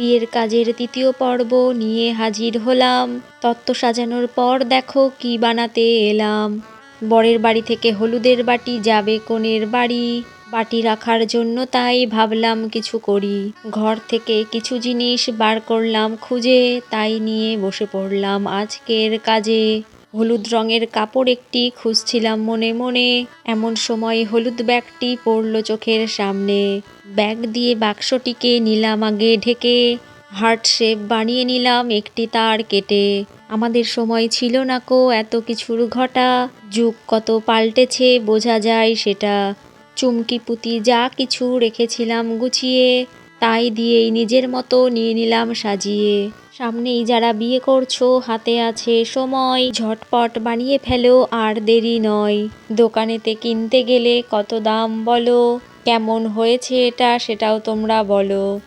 বিয়ের কাজের তৃতীয় পর্ব নিয়ে হাজির হলাম। তত্ত্ব সাজানোর পর দেখো কি বানাতে এলাম। বরের বাড়ি থেকে হলুদের বাটি, যাবে কনের বাড়ি। বাটি রাখার জন্য তাই ভাবলাম কিছু করি। ঘর থেকে কিছু জিনিস বার করলাম খুঁজে, তাই নিয়ে বসে পড়লাম আজকের কাজে। হলুদ রঙের কাপড় একটি খুঁজছিলাম মনে মনে। এমন সময় হলুদ ব্যাগটি পড়ল চোখের সামনে। ব্যাগ দিয়ে বাক্সটিকে নিলাম আগে ঢেকে। হার্ট শেপ বানিয়ে নিলাম একটি তার কেটে। আমাদের সময় ছিল না কো, এত কিছুর ঘটা। যুগ কত পাল্টেছে, বোঝা যায় সেটা। চুমকি পুঁতি যা কিছু রেখেছিলাম গুছিয়ে, তাই দিয়েই নিজের মতো নিয়ে নিলাম সাজিয়ে। সামনেই যারা বিয়ে করছ, হাতে আছে সময়, ঝটপট বানিয়ে ফেলো, আর দেরি নয়। দোকানেতে কিনতে গেলে কত দাম বলো? কেমন হয়েছে এটা সেটাও তোমরা বলো।